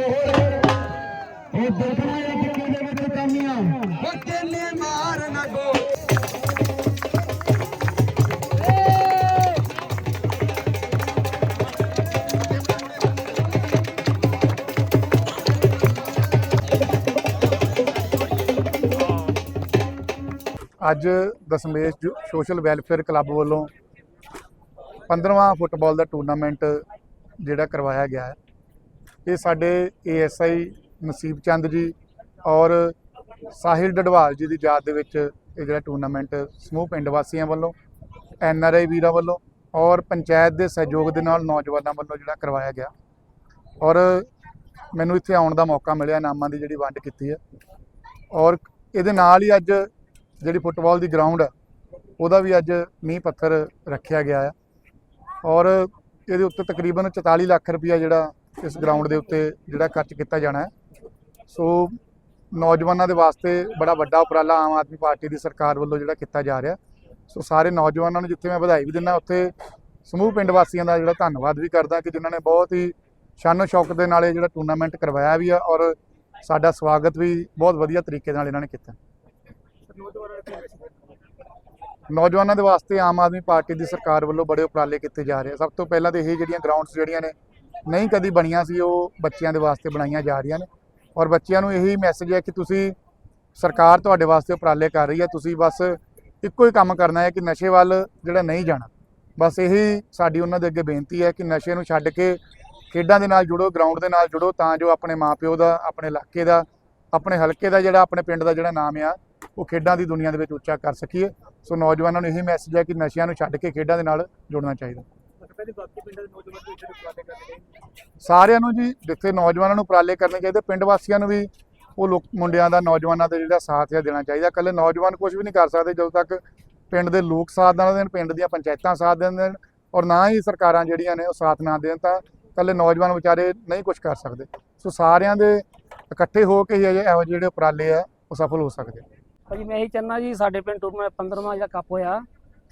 ਦਾ ਦੇਖਣਾ ਇਹ ਟਿੱਕੀ ਦੇ ਵਿੱਚ ਕਾਮੀਆਂ ਉਹ ਕਿੰਨੇ ਮਾਰ ਨਾ ਗੋ ਅੱਜ ਦਸਮੇਸ਼ ਸੋਸ਼ਲ ਵੈਲਫੇਅਰ ਕਲੱਬ ਵੱਲੋਂ 15ਵਾਂ ਫੁੱਟਬਾਲ ਦਾ ਟੂਰਨਾਮੈਂਟ ਜਿਹੜਾ ਕਰਵਾਇਆ ਗਿਆ ਹੈ। ਇਹ ਸਾਡੇ ਏਐਸਆਈ ਨਸੀਬ ਚੰਦ ਜੀ ਔਰ ਸਾਹਿਲ ਡਡਵਾਲ ਜੀ ਦੀ ਯਾਦ ਦੇ ਵਿੱਚ ਇਹ ਜਿਹੜਾ ਟੂਰਨਾਮੈਂਟ ਸਮੂਹ ਪਿੰਡ ਵਾਸੀਆਂ ਵੱਲੋਂ ਐਨਆਰਆਈ ਵੀਰਾਂ ਵੱਲੋਂ ਔਰ ਪੰਚਾਇਤ ਦੇ ਸਹਿਯੋਗ ਦੇ ਨਾਲ ਨੌਜਵਾਨਾਂ ਵੱਲੋਂ ਜਿਹੜਾ ਕਰਵਾਇਆ ਗਿਆ। ਔਰ ਮੈਨੂੰ ਇੱਥੇ ਆਉਣ ਦਾ ਮੌਕਾ ਮਿਲਿਆ, ਇਨਾਮਾਂ ਦੀ ਜਿਹੜੀ ਵੰਡ ਕੀਤੀ ਹੈ। ਔਰ ਇਹਦੇ ਨਾਲ ਹੀ ਅੱਜ ਜਿਹੜੀ ਫੁੱਟਬਾਲ ਦੀ ਗਰਾਊਂਡ ਹੈ ਉਹਦਾ ਵੀ ਅੱਜ ਨੀਂਹ ਪੱਥਰ ਰੱਖਿਆ ਗਿਆ ਹੈ ਔਰ ਇਹਦੇ ਉੱਤੇ ਤਕਰੀਬਨ 44 ਲੱਖ ਰੁਪਇਆ ਜਿਹੜਾ ਇਸ ਗਰਾਊਂਡ ਦੇ ਉੱਤੇ ਜਿਹੜਾ ਖਰਚ ਕੀਤਾ ਜਾਣਾ ਹੈ। ਸੋ ਨੌਜਵਾਨਾਂ ਦੇ ਵਾਸਤੇ ਬੜਾ ਵੱਡਾ ਉਪਰਾਲਾ ਆਮ ਆਦਮੀ ਪਾਰਟੀ ਦੀ ਸਰਕਾਰ ਵੱਲੋਂ ਜਿਹੜਾ ਕੀਤਾ ਜਾ ਰਿਹਾ। ਸੋ ਸਾਰੇ ਨੌਜਵਾਨਾਂ ਨੂੰ ਜਿੱਥੇ ਮੈਂ ਵਧਾਈ ਵੀ ਦਿੰਦਾ, ਉੱਥੇ ਸਮੂਹ ਪਿੰਡ ਵਾਸੀਆਂ ਦਾ ਜਿਹੜਾ ਧੰਨਵਾਦ ਵੀ ਕਰਦਾ ਕਿ ਜਿਨ੍ਹਾਂ ਨੇ ਬਹੁਤ ਹੀ ਸ਼ਾਨੋ ਸ਼ੌਕਤ ਦੇ ਨਾਲ ਇਹ ਜਿਹੜਾ ਟੂਰਨਾਮੈਂਟ ਕਰਵਾਇਆ ਵੀ ਆ ਔਰ ਸਾਡਾ ਸਵਾਗਤ ਵੀ ਬਹੁਤ ਵਧੀਆ ਤਰੀਕੇ ਨਾਲ ਇਹਨਾਂ ਨੇ ਕੀਤਾ। ਨੌਜਵਾਨਾਂ ਦੇ ਵਾਸਤੇ ਆਮ ਆਦਮੀ ਪਾਰਟੀ ਦੀ ਸਰਕਾਰ ਵੱਲੋਂ ਬੜੇ ਉਪਰਾਲੇ ਕੀਤੇ ਜਾ ਰਹੇ ਆ। ਸਭ ਤੋਂ ਪਹਿਲਾਂ ਤੇ ਇਹ ਜਿਹੜੀਆਂ ਗਰਾਊਂਡਸ ਜਿਹੜੀਆਂ ਨੇ ਨਹੀਂ ਕਦੀ ਬਣੀਆਂ ਸੀ, ਉਹ ਬੱਚਿਆਂ ਦੇ ਵਾਸਤੇ ਬਣਾਈਆਂ ਜਾ ਰਹੀਆਂ ਨੇ। ਔਰ ਬੱਚਿਆਂ ਨੂੰ ਇਹੀ ਮੈਸੇਜ ਹੈ ਕਿ ਤੁਸੀਂ ਸਰਕਾਰ ਤੁਹਾਡੇ ਵਾਸਤੇ ਉਪਰਾਲੇ ਕਰ ਰਹੀ ਹੈ, ਤੁਸੀਂ ਬਸ ਇੱਕੋ ਹੀ ਕੰਮ ਕਰਨਾ ਹੈ ਕਿ ਨਸ਼ੇ ਵੱਲ ਜਿਹੜਾ ਨਹੀਂ ਜਾਣਾ। ਬਸ ਇਹੀ ਸਾਡੀ ਉਹਨਾਂ ਦੇ ਅੱਗੇ ਬੇਨਤੀ ਹੈ ਕਿ ਨਸ਼ੇ ਨੂੰ ਛੱਡ ਕੇ ਖੇਡਾਂ ਦੇ ਨਾਲ ਜੁੜੋ ਗਰਾਊਂਡ ਦੇ ਨਾਲ ਜੁੜੋ, ਤਾਂ ਜੋ ਆਪਣੇ ਮਾਪਿਓ ਦਾ, ਆਪਣੇ ਇਲਾਕੇ ਦਾ, ਆਪਣੇ ਹਲਕੇ ਦਾ ਜਿਹੜਾ, ਆਪਣੇ ਪਿੰਡ ਦਾ ਜਿਹੜਾ ਨਾਮ ਆ, ਉਹ ਖੇਡਾਂ ਦੀ ਦੁਨੀਆ ਦੇ ਵਿੱਚ ਉੱਚਾ ਕਰ ਸਕੀਏ। ਸੋ ਨੌਜਵਾਨਾਂ ਨੂੰ ਇਹੀ ਮੈਸੇਜ ਹੈ ਕਿ ਨਸ਼ਿਆਂ ਨੂੰ ਛੱਡ ਕੇ ਖੇਡਾਂ ਦੇ ਨਾਲ ਜੁੜਨਾ ਚਾਹੀਦਾ। ਸਾਰਿਆਂ ਨੂੰ ਜੀ ਜਿੱਥੇ ਨੌਜਵਾਨਾਂ ਨੂੰ ਉਪਰਾਲੇ ਕਰਨੇ ਚਾਹੀਦੇ ਪਿੰਡ ਵਾਸੀਆਂ ਨੂੰ ਵੀ ਉਹ ਲੋਕ ਮੁੰਡਿਆਂ ਦਾ ਨੌਜਵਾਨਾਂ ਦਾ ਜਿਹੜਾ ਸਾਥ ਹੈ ਦੇਣਾ ਚਾਹੀਦਾ। ਇਕੱਲੇ ਨੌਜਵਾਨ ਕੁਝ ਵੀ ਨਹੀਂ ਕਰ ਸਕਦੇ ਜਦੋਂ ਤੱਕ ਪਿੰਡ ਦੇ ਲੋਕ ਸਾਥ ਨਾ ਦੇਣ ਪਿੰਡ ਦੀਆਂ ਪੰਚਾਇਤਾਂ ਸਾਥ ਦੇਣ ਦੇਣ ਔਰ ਨਾ ਹੀ ਸਰਕਾਰਾਂ ਜਿਹੜੀਆਂ ਨੇ ਉਹ ਸਾਥ ਨਾ ਦੇਣ ਤਾਂ ਇਕੱਲੇ ਨੌਜਵਾਨ ਵਿਚਾਰੇ ਨਹੀਂ ਕੁਝ ਕਰ ਸਕਦੇ। ਸੋ ਸਾਰਿਆਂ ਦੇ ਇਕੱਠੇ ਹੋ ਕੇ ਹੀ ਇਹ ਇਹੋ ਜਿਹੇ ਜਿਹੜੇ ਉਪਰਾਲੇ ਆ ਉਹ ਸਫਲ ਹੋ ਸਕਦੇ। ਭਾਜੀ ਮੈਂ ਇਹੀ ਚਾਹੁੰਦਾ ਜੀ ਸਾਡੇ ਪਿੰਡ ਟੂਰਨਾਮੈਂਟ 15ਵਾਂ ਜਿਹੜਾ ਕੱਪ ਹੋਇਆ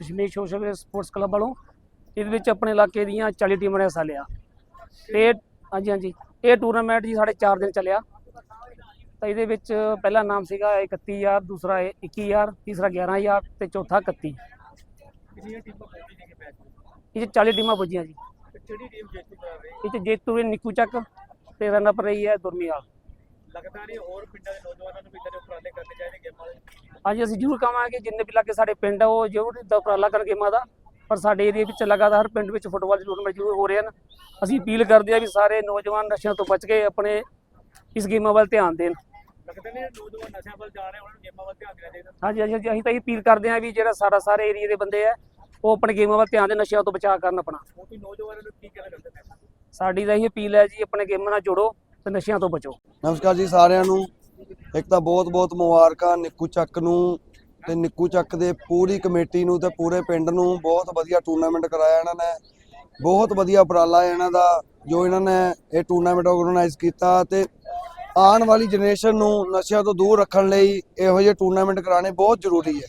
ਕਸ਼ਮੀਰ ਸੋਸ਼ਲ ਸਪੋਰਟਸ ਕਲੱਬ ਵੱਲੋਂ ਇਹਦੇ ਵਿੱਚ ਆਪਣੇ ਇਲਾਕੇ ਦੀਆਂ 40 ਟੀਮਾਂ ਨੇ ਹਿੱਸਾ ਲਿਆ। ਤੇ ਹਾਂਜੀ ਹਾਂਜੀ। ਇਹ ਟੂਰਨਾਮੈਂਟ ਜੀ ਸਾਡੇ 4 ਦਿਨ ਚੱਲਿਆ। ਤਾਂ ਇਹਦੇ ਵਿੱਚ ਪਹਿਲਾ ਨਾਮ ਸੀਗਾ 31000 ਦੂਸਰਾ ਇਹ 21000 ਤੀਸਰਾ 11000 ਤੇ ਚੌਥਾ 31 ਇਹ 'ਚ 40 ਟੀਮਾਂ ਪੁੱਜੀਆਂ ਜੀ। ਕਿਹੜੀ ਟੀਮ ਜੇਤੂ ਕਰ ਰਹੀ? ਇਹ 'ਚ ਜੇਤੂ ਵੀ ਨਿੱਕੂ ਚੱਕ ਤੇ ਰਨ ਅਪ ਰਹੀ ਹੈ ਦੁਰਮਿਆਲ ਲੱਗਦਾ ਨਹੀਂ ਹੋਰ ਪਿੰਡਾਂ ਦੇ ਨੌਜਵਾਨਾਂ ਨੂੰ ਵੀ ਦੇ ਉਪਰਾਲੇ ਕਰਨੇ ਚਾਹੀਦੇ ਗੇਮਾਂ ਦੇ ਹਾਂਜੀ ਅਸੀਂ ਜ਼ਰੂਰ ਕਹਾਂਗੇ ਜਿੰਨੇ ਵੀ ਲਾਗੇ ਸਾਡੇ ਪਿੰਡ ਆ ਉਹ ਜ਼ਰੂਰ ਦਾ ਉਪਰਾਲਾ ਕਰਨ ਗੇਮਾਂ ਦਾ। ਪਰ ਸਾਡੇ ਏਰੀਆ ਵਿੱਚ ਲਗਾਤਾਰ ਹਰ ਪਿੰਡ ਵਿੱਚ ਫੁੱਟਬਾਲ ਦੇ ਟੂਰਨਾਮੈਂਟ ਜ਼ਰੂਰ ਹੋ ਰਹੇ ਹਨ। ਅਸੀਂ ਅਪੀਲ ਕਰਦੇ ਆ ਵੀ ਸਾਰੇ ਨੌਜਵਾਨ ਨਸ਼ਿਆਂ ਤੋਂ ਬਚ ਕੇ ਆਪਣੇ ਇਸ ਗੇਮਾਂ ਵੱਲ ਧਿਆਨ ਦੇਣ। ਲੱਗਦਾ ਨਹੀਂ ਨੌਜਵਾਨ ਨਸ਼ਿਆਂ ਵੱਲ ਜਾ ਰਹੇ ਉਹਨਾਂ ਨੂੰ ਗੇਮਾਂ ਵੱਲ ਧਿਆਨ ਦੇਣਾ ਚਾਹੀਦਾ। ਹਾਂਜੀ ਹਾਂਜੀ ਅਸੀਂ ਤਾਂ ਇਹ ਅਪੀਲ ਕਰਦੇ ਆ ਵੀ ਜਿਹੜਾ ਸਾਡਾ ਸਾਰੇ ਏਰੀਆ ਦੇ ਬੰਦੇ ਆ ਉਹ ਆਪਣੇ ਗੇਮਾਂ ਵੱਲ ਧਿਆਨ ਦੇ ਨਸ਼ਿਆਂ ਤੋਂ ਬਚਾਅ ਕਰਨ ਆਪਣਾ। ਹੁਣ ਤੁਸੀਂ ਨੌਜਵਾਨਾਂ ਨੂੰ ਕੀ ਕਹਿਣਾ ਚਾਹੁੰਦੇ ਨੇ ਸਾਡੀ ਤਾਂ ਇਹ ਅਪੀਲ ਹੈ ਜੀ ਆਪਣੇ ਗੇਮਾਂ ਨਾਲ ਜੁੜੋ ਤੇ ਨਸ਼ਿਆਂ ਤੋਂ ਬਚੋ। ਨਮਸਕਾਰ ਜੀ ਸਾਰਿਆਂ ਨੂੰ। ਇੱਕ ਤਾਂ ਬਹੁਤ-ਬਹੁਤ ਮੁਬਾਰਕਾਂ ਨਿੱਕੂ ਚੱਕ ਨੂੰ। ਤੇ ਨਿੱਕੂ ਚੱਕ ਦੇ ਪੂਰੀ ਕਮੇਟੀ ਨੂੰ ਤੇ ਪੂਰੇ ਪਿੰਡ ਨੂੰ ਬਹੁਤ ਵਧੀਆ ਟੂਰਨਾਮੈਂਟ ਕਰਾਇਆ ਇਹਨਾਂ ਨੇ। ਬਹੁਤ ਵਧੀਆ ਉਪਰਾਲਾ ਹੈ ਇਹਨਾਂ ਦਾ ਜੋ ਇਹਨਾਂ ਨੇ ਇਹ ਟੂਰਨਾਮੈਂਟ ਆਰਗੇਨਾਈਜ਼ ਕੀਤਾ ਤੇ ਆਉਣ ਵਾਲੀ ਜਨਰੇਸ਼ਨ ਨੂੰ ਨਸ਼ਿਆਂ ਤੋਂ ਦੂਰ ਰੱਖਣ ਲਈ ਇਹੋ ਜਿਹੇ ਟੂਰਨਾਮੈਂਟ ਕਰਾਣੇ ਬਹੁਤ ਜ਼ਰੂਰੀ ਹੈ।